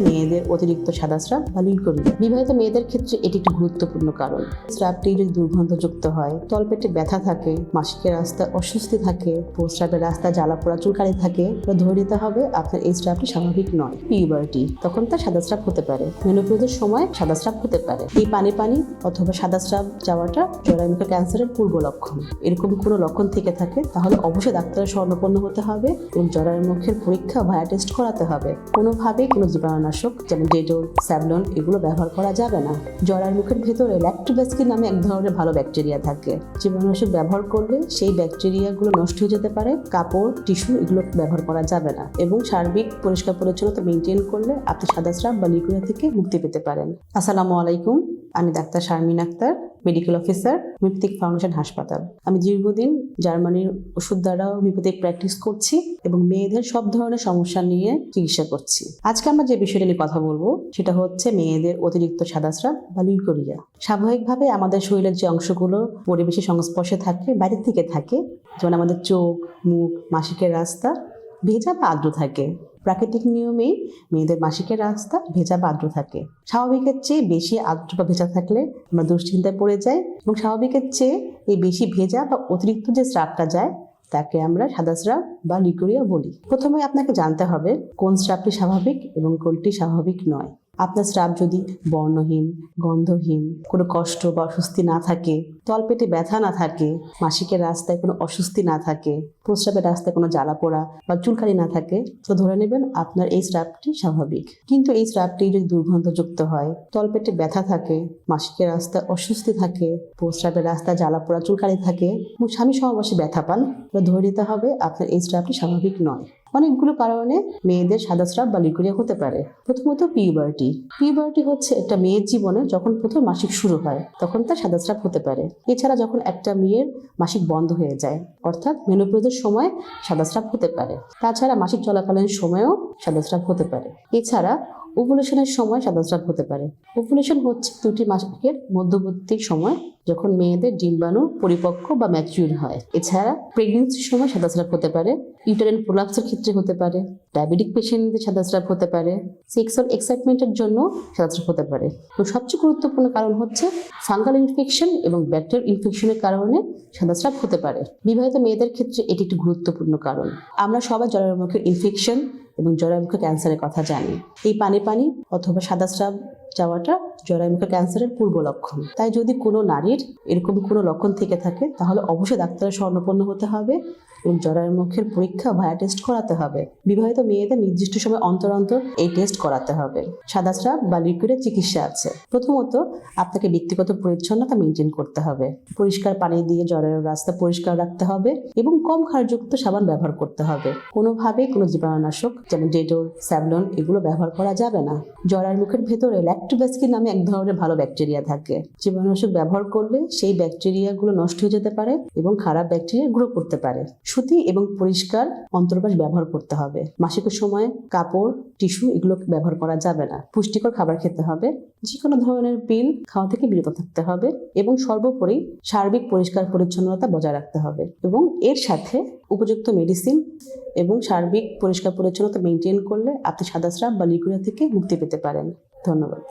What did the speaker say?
মেয়েদের অতিরিক্ত সাদা স্রাব বা লিউকোরিয়া বিবাহিত মেয়েদের ক্ষেত্রে এটি একটি গুরুত্বপূর্ণ কারণ। স্রাবটি যদি দুর্গন্ধযুক্ত হয়, তলপেটে ব্যথা থাকে, মাসিকের রাস্তা অস্বস্তি থাকে, প্রস্রাবের রাস্তায় জ্বালা পোড়া চুলকানি থাকে তো ধরে নিতে হবে আপনার এই স্রাবটি স্বাভাবিক নয় পিউবার্টি তখন তার সাদা স্রাব হতে পারে। মেনোপোজের সময় সাদা স্রাব হতে পারে। এই পানি পানি অথবা সাদা স্রাব যাওয়াটা জরায়ুমুখী ক্যান্সারের পূর্ব লক্ষণ। এরকম কোনো লক্ষণ থেকে থাকে, তাহলে অবশ্যই ডাক্তারের স্বর্ণপন্ন হতে হবে এবং জরায়ুমুখের পরীক্ষা ভায়া টেস্ট করাতে হবে। কোনোভাবেই কোনো জীবাণুনাশক যেমন ডেটল স্যাভলন এগুলো ব্যবহার করা যাবে না। জরার মুখের ভেতরে ল্যাক্টোবাসকি নামে এক ধরনের ভালো ব্যাকটেরিয়া থাকে। জীবাণুনাশক ব্যবহার করলে সেই ব্যাকটেরিয়াগুলো নষ্ট হয়ে যেতে পারে, কাপড়, টিস্যু এগুলো ব্যবহার করা যাবে না এবং সার্বিক পরিষ্কার পরিচ্ছন্নতা মেনটেন করলে আপনি সাদা স্রাব বা লিকুইয়া থেকে মুক্তি পেতে পারেন। আসসালামু আলাইকুম, আমি doctor Sharmin Akter. Medical officer homeopathic foundation হাসপাতাল। আমি দীর্ঘদিন জার্মানির ওষুধ দ্বারা হোমিওপ্যাথিক প্র্যাকটিস করছি এবং মেয়েদের সব ধরনের সমস্যা নিয়ে চিকিৎসা করছি। আজকে আমরা যে বিষয়টা নিয়ে কথা বলব, সেটা হচ্ছে মেয়েদের অতিরিক্ত সাদাস্রাব বা লিউকোরিয়া। স্বাভাবিকভাবে আমাদের শরীরের যে অংশগুলো পরিবেশের সংস্পর্শে থাকে, বাইরের থেকে থাকে, যেমন আমাদের চোখ, মুখ, মাসিকের রাস্তা, ভেজা বা আর্দ্র থাকে। প্রাকৃতিক নিয়মেই মেয়েদের মাসিকের রাস্তা ভেজা বা আর্দ্র থাকে। স্বাভাবিকের চেয়ে বেশি আর্দ্র বা ভেজা থাকলে আমরা দুশ্চিন্তায় পড়ে যাই এবং স্বাভাবিকের চেয়ে এই বেশি ভেজা বা অতিরিক্ত যে স্রাবটা যায়, তাকে আমরা সাদা স্রাব বা লিকুরিয়া বলি। প্রথমে আপনাকে জানতে হবে কোন স্রাবটি স্বাভাবিক এবং কোনটি স্বাভাবিক নয়। আপনার স্রাব যদি বর্ণহীন, গন্ধহীন, কোনো কষ্ট বা অস্বস্তি না থাকে, তলপেটে ব্যথা না থাকে, মাসিকের রাস্তায় কোনো অস্বস্তি না থাকে প্রস্রাবের রাস্তায় কোনো জ্বালা পোড়া বা চুলকানি না থাকে, তো ধরে নেবেন আপনার এই স্রাবটি স্বাভাবিক। কিন্তু এই স্রাবটি যদি দুর্গন্ধযুক্ত হয়, তলপেটে ব্যথা থাকে, মাসিকের রাস্তায় অস্বস্তি থাকে প্রস্রাবের রাস্তায় জ্বালা পোড়া, চুলকানি থাকে, এবং স্বামী সমাবেশে ব্যথা পান ধরে নিতে হবে আপনার এই স্রাবটি স্বাভাবিক নয়। অনেকগুলো কারণে মেয়েদের সাদা স্রাব বা লিকুরিয়া হতে পারে। প্রথমত পিউবার্টি পিউবার্টি হচ্ছে একটা মেয়ের জীবনে যখন প্রথম মাসিক শুরু হয়, তখন তার সাদা স্রাব হতে পারে। এছাড়া যখন একটা মেয়ের মাসিক বন্ধ হয়ে যায়, অর্থাৎ মেনোপ্রোজের সময় সাদা স্রাব হতে পারে। তাছাড়া মাসিক চলাকালীন সময়েও সাদা স্রাব হতে পারে। এছাড়া ওভুলেশনের সময় সাদা স্রাব হতে পারে। ওভুলেশন হচ্ছে দুটি মাসিকের মধ্যবর্তী সময় যখন মেয়েদের ডিম্বাণু পরিপক্ক বা ম্যাচিউর হয়। এছাড়া প্রেগনেন্সির সময় সাদা স্রাব হতে পারে। ইউটারেন প্রোলাপসের ক্ষেত্রে হতে পারে। ডায়াবেটিক পেশেন্টদের সাদা স্রাব হতে পারে। সেক্সুয়াল এক্সাইটমেন্টের জন্য সাদা স্রাব হতে পারে। তো সবচেয়ে গুরুত্বপূর্ণ কারণ হচ্ছে ফাঙ্গাল ইনফেকশন এবং ব্যাকটেরিয়াল ইনফেকশনের কারণে সাদা স্রাব হতে পারে। বিবাহিত মেয়েদের ক্ষেত্রে এটি একটি গুরুত্বপূর্ণ কারণ। আমরা সবাই জরায়ুমুখের ইনফেকশন এবং জরায়ুমুখী ক্যান্সারের কথা জানি। এই পানি পানি অথবা সাদা স্রাব যাওয়াটা জরায়ুমুখী ক্যান্সারের পূর্ব লক্ষণ। তাই যদি কোনো নারীর এরকম কোনো লক্ষণ থেকে থাকে, তাহলে অবশ্যই ডাক্তারের স্বর্ণপন্ন হতে হবে এবং জরায়ুমুখের পরীক্ষা ভায়া টেস্ট করাতে হবে। বিবাহিত মেয়েদের নির্দিষ্ট সময় অন্তর অন্তর এই টেস্ট করাতে হবে। সাদা স্রাব বা লিকুইডের চিকিৎসা আছে। প্রথমত, আপনাকে ব্যক্তিগত পরিচ্ছন্নতা মেনটেন করতে হবে। পরিষ্কার পানি দিয়ে জরায়ুর রাস্তা পরিষ্কার রাখতে হবে এবং কম ক্ষারযুক্ত সাবান ব্যবহার করতে হবে। কোনোভাবেই কোনো জীবাণুনাশক, যেমন ডেটল, স্যাভলন, এগুলো ব্যবহার করা যাবে না। জরার মুখের ভেতরে ল্যাক্টোব্যাসকিন নামে এক ধরনের ভালো ব্যাকটেরিয়া থাকে। জীবাণুনাশক ব্যবহার করলে সেই ব্যাকটেরিয়াগুলো নষ্ট হয়ে যেতে পারে এবং খারাপ ব্যাকটেরিয়া গ্রো করতে পারে। সুতি এবং পরিষ্কার অন্তর্বাস ব্যবহার করতে হবে। মাসিকের সময় কাপড়, টিস্যু এগুলো ব্যবহার করা যাবে না। পুষ্টিকর খাবার খেতে হবে। যে কোনো ধরনের পিল খাওয়া থেকে বিরত থাকতে হবে এবং সর্বোপরি সার্বিক পরিষ্কার পরিচ্ছন্নতা বজায় রাখতে হবে এবং এর সাথে উপযুক্ত মেডিসিন এবং সার্বিক পরিষ্কার পরিচ্ছন্নতা মেনটেন করলে আপনি সাদা স্রাব বা লিকুরিয়া থেকে মুক্তি পেতে পারেন। ধন্যবাদ।